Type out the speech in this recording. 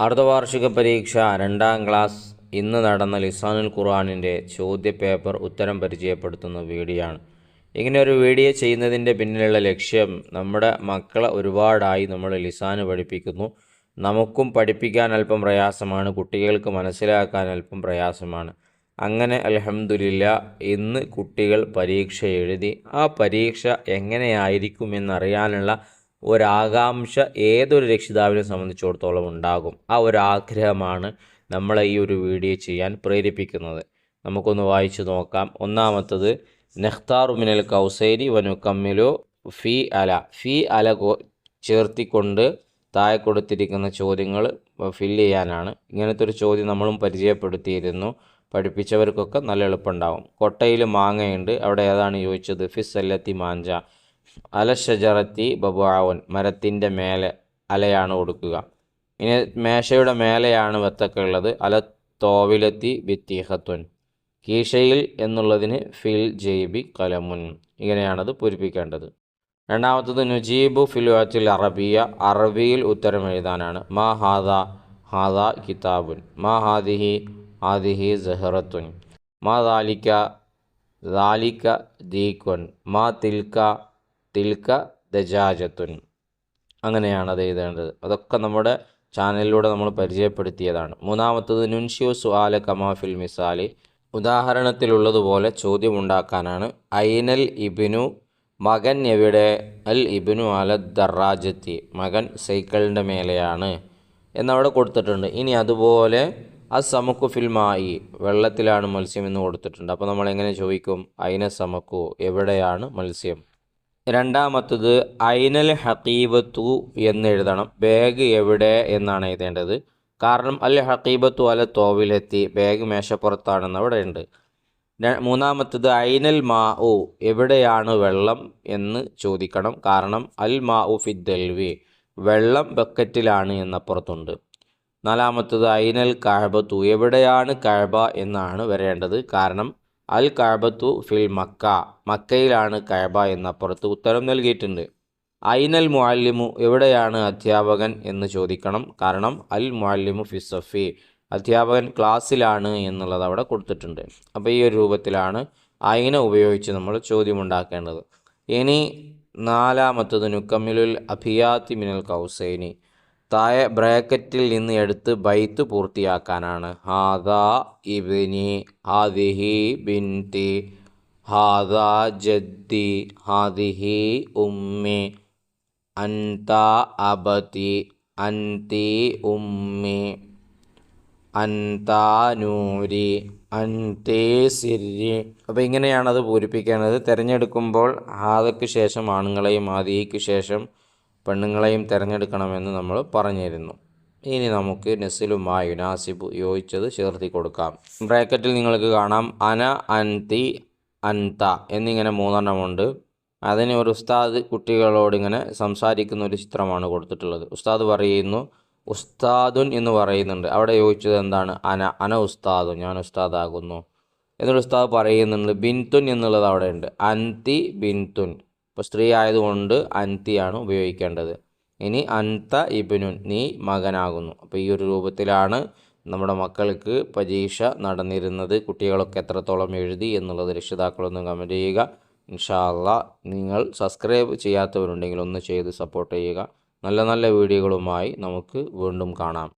അർദ്ധവാർഷിക പരീക്ഷ രണ്ടാം ക്ലാസ് ഇന്ന് നടന്ന ലിസാനുൽ ഖുർആാനിന്റെ ചോദ്യപേപ്പർ ഉത്തരം പരിചയപ്പെടുത്തുന്ന വീഡിയോ ആണ് ഇങ്ങനെ ഒരു വീഡിയോ ചെയ്യുന്നതിന്റെ പിന്നിലുള്ള ലക്ഷ്യം നമ്മുടെ മക്കളെ ഒരുപാടായി നമ്മൾ ലിസാന് പഠിപ്പിക്കുന്നു. നമുക്കും പഠിപ്പിക്കാൻ അല്പം പ്രയാസമാണ് കുട്ടികൾക്ക് മനസ്സിലാക്കാൻ അല്പം പ്രയാസമാണ്. അങ്ങനെ അലഹമുല്ല ഇന്ന് കുട്ടികൾ പരീക്ഷ എഴുതി ആ പരീക്ഷ എങ്ങനെയായിരിക്കുമെന്നറിയാനുള്ള ഒരാകാംക്ഷ ഏതൊരു രക്ഷിതാവിനെ സംബന്ധിച്ചിടത്തോളം ഉണ്ടാകും. ആ ഒരു ആഗ്രഹമാണ് നമ്മളെ ഈ ഒരു വീഡിയോ ചെയ്യാൻ പ്രേരിപ്പിക്കുന്നത്. നമുക്കൊന്ന് വായിച്ചു നോക്കാം. ഒന്നാമത്തത് നെഖ്താറു മിനൽ കൗസൈരി വനു ഫി അല. ഫി അല ചേർത്തിക്കൊണ്ട് താഴെ കൊടുത്തിരിക്കുന്ന ചോദ്യങ്ങൾ ഫില്ല് ചെയ്യാനാണ്. ഇങ്ങനത്തെ ഒരു ചോദ്യം നമ്മളും പരിചയപ്പെടുത്തിയിരുന്നു. പഠിപ്പിച്ചവർക്കൊക്കെ നല്ല എളുപ്പമുണ്ടാവും. കൊട്ടയിൽ മാങ്ങയുണ്ട്. അവിടെ ഏതാണ് ചോദിച്ചത്? ഫിസ് അല്ലത്തി മാഞ്ച. അലഷജറത്തി ബബുആവൻ മരത്തിന്റെ മേലെ അലയാണ് കൊടുക്കുക ഇനി മേശയുടെ മേലെയാണ് വത്തക്ക ഉള്ളത് അല തോവിലെത്തി ബിത്തീഹത്തുൻ കീശയിൽ എന്നുള്ളതിന് ഫിൽ ജെയ്ബി കലമുൻ. ഇങ്ങനെയാണത് പൂരിപ്പിക്കേണ്ടത്. രണ്ടാമത്തത് നുജീബു ഫിലുഅത്തിൽ അറബിയ. അറബിയിൽ ഉത്തരം എഴുതാനാണ്. മാ ഹാദ ഹാദ കിതാബുൻ. മാ ഹാദിഹി ഹാദിഹി ജഹറത്തുൻ മാ ദാലിക്ക ദാലിക്ക ദീക്കുൻ മാ തിൽക്ക തിൽക്ക ദജാജത്തുൻ അങ്ങനെയാണ് അത് എഴുതേണ്ടത്. അതൊക്കെ നമ്മുടെ ചാനലിലൂടെ നമ്മൾ പരിചയപ്പെടുത്തിയതാണ്. മൂന്നാമത്തത് നുൻഷിയു സുആല കമാഫിൽ മിസാലി. ഉദാഹരണത്തിലുള്ളതുപോലെ ചോദ്യമുണ്ടാക്കാനാണ്. ഐനൽ ഇബിനു മകൻ എവിടെ? അൽ ഇബിനു അല ദറാജത്തി മകൻ സൈക്കിളിന്റെ മേലെയാണ് എന്നവിടെ കൊടുത്തിട്ടുണ്ട്. ഇനി അതുപോലെ ആ സമക്കു ഫിൽമായി വെള്ളത്തിലാണ് മത്സ്യം എന്ന് കൊടുത്തിട്ടുണ്ട്. അപ്പോൾ നമ്മൾ എങ്ങനെ ചോദിക്കും? അയിന സമക്കു. എവിടെയാണ് മത്സ്യം? രണ്ടാമത്തത് ഐനൽ ഹക്കീബത്തു എന്ന് എഴുതണം. ബാഗ് എവിടെ എന്നാണ് എഴുതേണ്ടത്. കാരണം അൽ ഹക്കീബത്തു അല തോവിലെത്തി. ബാഗ് മേശപ്പുറത്താണെന്ന് അവിടെ ഉണ്ട്. മൂന്നാമത്തത് ഐനൽ മാ ഉ എവിടെയാണ് വെള്ളം എന്ന് ചോദിക്കണം. കാരണം അൽ മാ ഉ ഫിദ്ദൽവി വെള്ളം ബക്കറ്റിലാണ് എന്നപ്പുറത്തുണ്ട്. നാലാമത്തത് ഐനൽ കഴബത്തു എവിടെയാണ് കഴബ എന്നാണ് വരേണ്ടത്. കാരണം അൽ കഅബത്തു ഫിൽ മക്ക. മക്കയിലാണ് കഅബ എന്നപ്പുറത്ത് ഉത്തരം നൽകിയിട്ടുണ്ട്. ഐനൽ മുഅല്ലിമു എവിടെയാണ് അധ്യാപകൻ എന്ന് ചോദിക്കണം. കാരണം അൽ മുഅല്ലിമു ഫി സഫി. അധ്യാപകൻ ക്ലാസ്സിലാണ് എന്നുള്ളത് അവിടെ കൊടുത്തിട്ടുണ്ട്. അപ്പോൾ ഈ ഒരു രൂപത്തിലാണ് ഐന ഉപയോഗിച്ച് നമ്മൾ ചോദ്യമുണ്ടാക്കേണ്ടത്. ഇനി നാലാമത്തത് നുക്കമ്മിലുൽ അഭിയാത്തി മിനൽ കൗസൈനി. താഴെ ബ്രാക്കറ്റിൽ നിന്ന് എടുത്ത് ബൈത്ത് പൂർത്തിയാക്കാനാണ്. ഹാദാ ഇബിനി ഹാദിഹി ബിൻതി ഹാദാ ജദ്ദി ഹാദിഹി ഉമ്മി അൻത അബതി അന്തി ഉമ്മി അന്ത നൂരി അൻതേ സിരി. അപ്പോൾ ഇങ്ങനെയാണത് പൂരിപ്പിക്കേണ്ടത്. തിരഞ്ഞെടുക്കുമ്പോൾ ഹാദയ്ക്ക് ശേഷം ആണുങ്ങളെയും ആദിഹിക്ക് ശേഷം പെണ്ണുങ്ങളെയും തിരഞ്ഞെടുക്കണമെന്ന് നമ്മൾ പറഞ്ഞിരുന്നു. ഇനി നമുക്ക് നെസിലുമാ യുനാസിബ് യോജിച്ചത് ചേർത്തി കൊടുക്കാം. ബ്രാക്കറ്റിൽ നിങ്ങൾക്ക് കാണാം. അന അൻതി അൻത എന്നിങ്ങനെ മൂന്നെണ്ണമുണ്ട്. അതിന് ഒരു ഉസ്താദ് കുട്ടികളോട് ഇങ്ങനെ സംസാരിക്കുന്ന ഒരു ചിത്രമാണ് കൊടുത്തിട്ടുള്ളത്. ഉസ്താദ് പറയുന്നു ഉസ്താദുൻ എന്ന് പറയുന്നുണ്ട്. അവിടെ ചോദിച്ചത് എന്താണ്? അന അന ഉസ്താദുൻ ഞാൻ ഉസ്താദാകുന്നു. എന്നൊരു ഉസ്താദ് പറയുന്നുണ്ട് ബിൻതുൻ എന്നുള്ളത് അവിടെ ഉണ്ട്. അൻതി ബിൻതുൻ. ഇപ്പോൾ സ്ത്രീ ആയതുകൊണ്ട് അൻതിയാണ് ഉപയോഗിക്കേണ്ടത്. ഇനി അൻത ഇബിനുൻ നീ മകനാകുന്നു. അപ്പോൾ ഈ ഒരു രൂപത്തിലാണ് നമ്മുടെ മക്കൾക്ക് പരീക്ഷ നടന്നിരുന്നത്. കുട്ടികളൊക്കെ എത്രത്തോളം എഴുതി എന്നുള്ളത് രക്ഷിതാക്കളൊന്ന് കമന്റ് ചെയ്യുക. ഇൻഷാല്ല നിങ്ങൾ സബ്സ്ക്രൈബ് ചെയ്യാത്തവരുണ്ടെങ്കിൽ ഒന്ന് ചെയ്ത് സപ്പോർട്ട് ചെയ്യുക. നല്ല നല്ല വീഡിയോകളുമായി നമുക്ക് വീണ്ടും കാണാം.